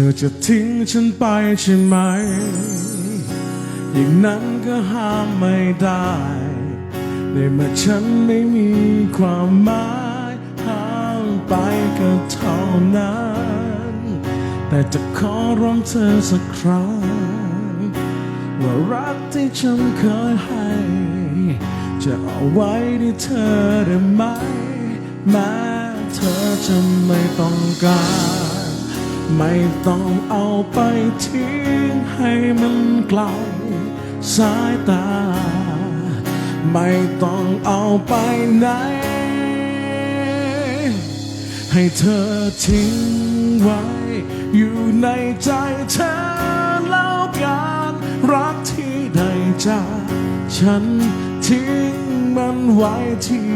ธอจะทิ้งฉันไปใช่ไหม อย่างนั้นก็ห้ามไม่ได้ ในเมื่อฉันไม่มีความหมายห้ามไปก็เท่านั้น แต่จะขอร้องเธอสักครั้ง ว่ารักที่ฉันเคยให้ จะเอาไว้ที่เธอได้ไหม แม้เธอจะไม่ต้องการ ไม่ต้องเอาไปทิ้งให้มันไกลสายตา ไม่ต้องเอาไปไหน ให้เธอทิ้งไว้ อยู่ในใจเธอแล้วกันรักที่ได้จากฉันทิ้งมันไว้ที่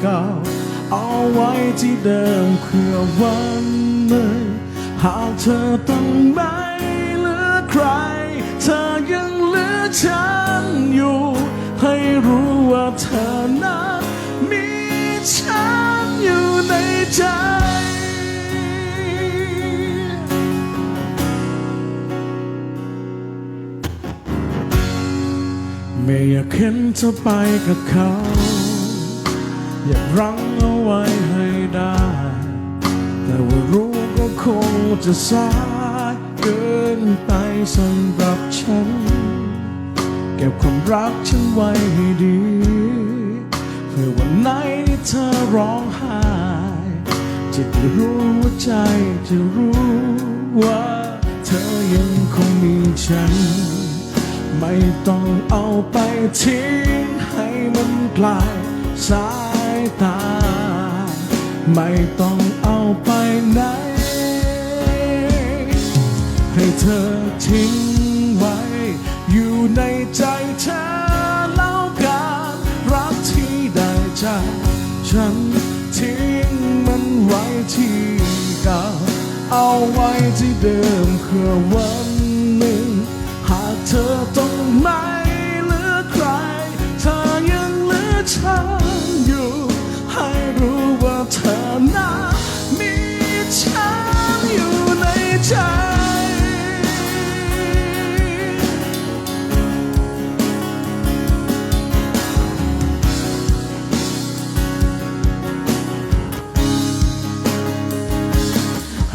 เก่า เอาไว้ที่เดิมเพื่อวันหนึ่ง เธอต้องไม่เหลือใคร เธอยังเหลือฉันอยู่ ให้รู้ว่าเธอนั้นมีฉันอยู่ในใจไม่อยากเห็นเธอไปกับเขา อยากรั้งเอาไว้ให้ได้ แต่ว่ารู้ ก็คงจะสายเกินไปสำหรับฉัน เก็บความรักฉันไว้ให้ดี เพื่อวันไหนที่เธอร้องไห้จะได้รู้ว่าใจจะรู้ว่าเธอยังคงมีฉัน ไม่ต้องเอาไปทิ้งให้มันไกลสายตา ไม่ต้องเอาไปไหน ให้เธอทิ้งไว้ อยู่ในใจเธอแล้วกันรักที่ได้จากฉันทิ้งมันไว้ที่เก่าเอาไว้ที่เดิมเพื่อวัน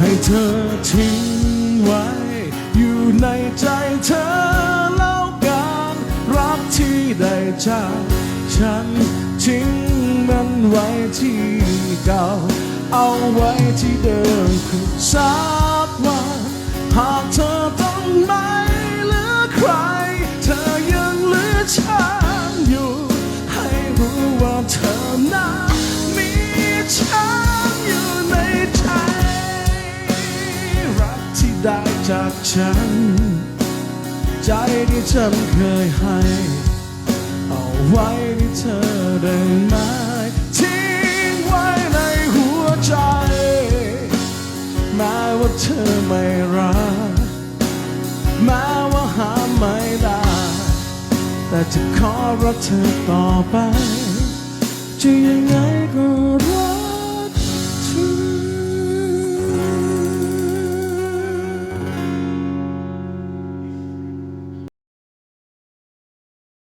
ให้เธอทิ้งไว้ อยู่ในใจเธอแล้วกันรักที่ได้จากฉันทิ้งมันไว้ที่เก่า เอาไว้ที่เดิมคือสาว ได้จากฉัน ใจที่ฉันเคยให้ เอาไว้ที่เธอได้ไหมทิ้งไว้ในหัวใจ แม้ว่าเธอไม่รักแม้ว่าหาไม่ได้ แต่จะขอรักเธอต่อไปจะยังไงก็